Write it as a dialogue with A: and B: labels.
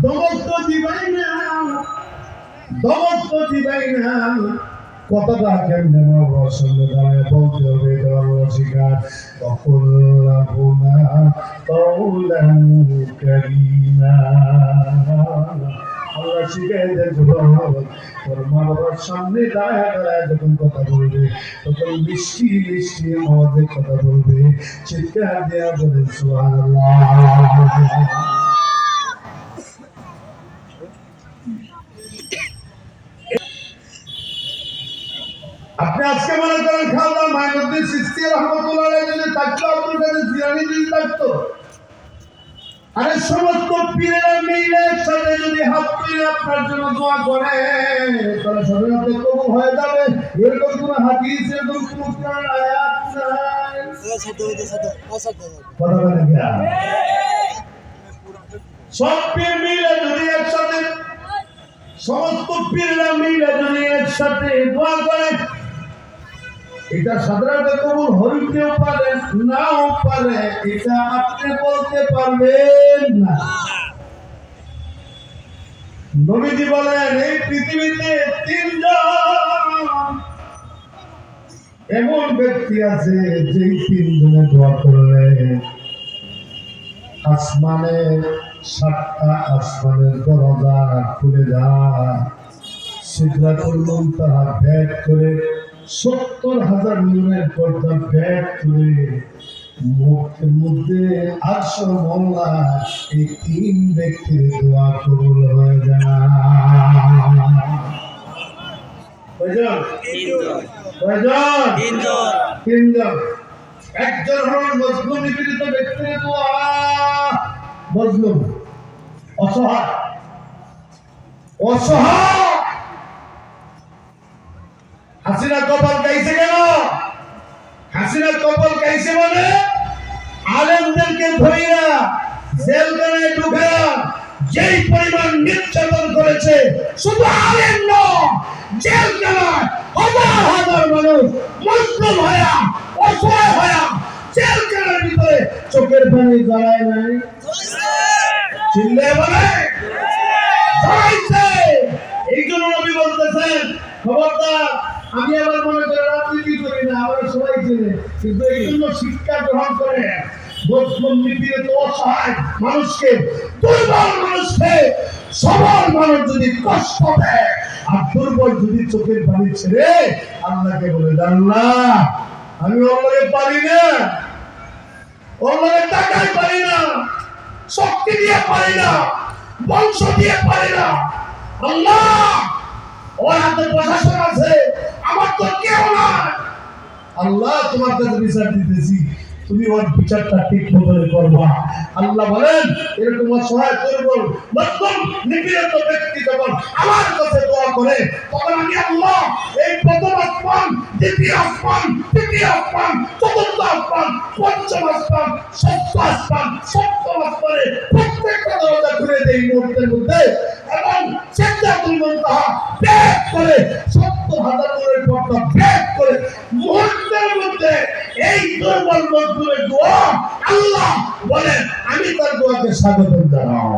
A: দমক তো দিবাই না দমক তো দিবাই না। কথাটা কেমনে সঙ্গে দাঁড়ায় বলতে হবে শিকার তখন লাগুনা কৌলান করিনা আল্লাহ শিখাই দেয় তোর মা সামনে দাঁড়ায় দাঁড়ায় যখন কথা বলবে, তখন মিষ্টি মিষ্টি আমাদের কথা বলবে। চিৎকার দেওয়া বলে সুবহানাল্লাহ। আপনি আজকে মনে করেন খাওয়া মাইনুদ্দিন সিস্তি রহমতুল্লাহ যদি থাকতো, আপনার কাছে জিরানি যদি থাকতো। আরে সমস্ত পীরেরা মিলে একসাথে যদি হাত তুলে আপনার জন্য দোয়া করে, তাহলে স্বাধীনতা কবুল হয়ে যাবে। এরকম কোনো হাদিস, এরকম কোনো কোরআন, আয়াত সব পীর মিলে যদি একসাথে, সমস্ত পীররা মিলে যদি একসাথে দোয়া করে এটা সাধারণত কবুল হইতেও পারে, নাও পারে, এটা আপনি বলতে পারবেন না। নবীজি বলেন, এই পৃথিবীতে তিনজন এমন ব্যক্তি আছে, যেই তিনজনে দোয়া করলে আসমানের সাতটা আসমানের দরজা খুলে যায়। সিদ্ধাতুল মুনতাহা ব্যাগ করে সত্তর হাজার নূরের পর্দা ব্যাগ করে মুখের মধ্যে আটশো মোল্লা এই তিন ব্যক্তির দোয়া কবুল হয়ে যায়। অসহায়! হাসিনা কপাল গাইছে কেন? হাসিনা কপাল গাইছে মানে আলেমদেরকে ধরিয়া জেলখানায় ঢুকে যেই পরিমাণ নির্যাতন করেছে, শুধু আলেম নয়, জেলখানায় হাজার হাজার মানুষ মুসলিম হয়া অসহায় হয়া জেলখানার ভিতরে চোখের পানি জড়ায় নাই। চিল্লে বলে? এই জন্য নবী বলতেছেন, খবরদার আমি আবার মনে করে রাজনীতি করি না আমরা সবাই চিনে, কিন্তু এই জন্য শিক্ষা গ্রহণ করে মুসলিম নিপীড়িত অসহায় মানুষকে, দুর্বল মানুষকে সবল মানুষ যদি কষ্ট দেয় আর দুর্বল যদি চোখের পানি ছেড়ে, আল্লাহকে বলে আল্লাহ আমি অল্লাহকে পারি না। অল্লাহকে টাকায় পারি না, শক্তি দিয়ে পারি না, বংশ দিয়ে পারি না। আল্লাহ ওর হাতে প্রশাসন আছে, আমার তো কেউ নাই। আল্লাহ তোমার কাছে বিচার দিতেছি, তুমি ওর বিচারটা ঠিক মতো করবা। আল্লাহ বলেন, এরকম অসহায় দুর্বল, মধ্যম, নিপীড়িত ব্যক্তি যখন আমার কাছে দোয়া করে, তখন আমি আল্লাহ এই প্রথম আসমান দ্বিতীয় আসমান তৃতীয় আসমান চতুর্থ আসমান পঞ্চম আসমান ষষ্ঠ আসমান সপ্তম আসমানে প্রত্যেকটা দরজা খুলে দেই মুহূর্তের মধ্যে। করে সত্য হাজার নূরের পর্দা ব্যাগ করে মুহূর্তের মধ্যে এই দুর্বল মজদুরের দোয়া আল্লাহ বলেন, আমি তার দোয়াকে স্বাগত জানাও